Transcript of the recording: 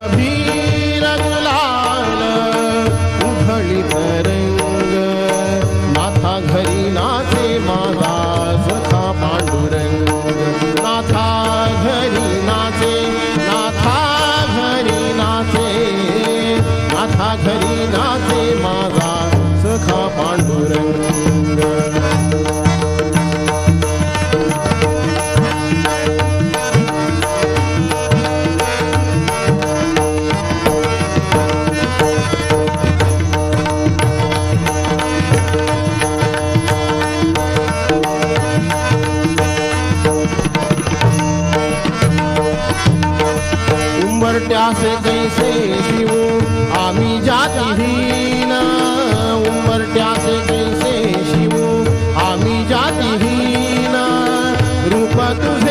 वीर गुलाल उधळी तरंग नाथा घरी नाचे माझा सखा पांडुरंग. नाथा घरी नाचे नाथा घरी नाचे नाथा घरी नाचे उंबरट्यासे कैसे शिव आम्ही जातीहीन। उंबरट्यासे कैसे शिव आम्ही जातीहीन। रूप तुझे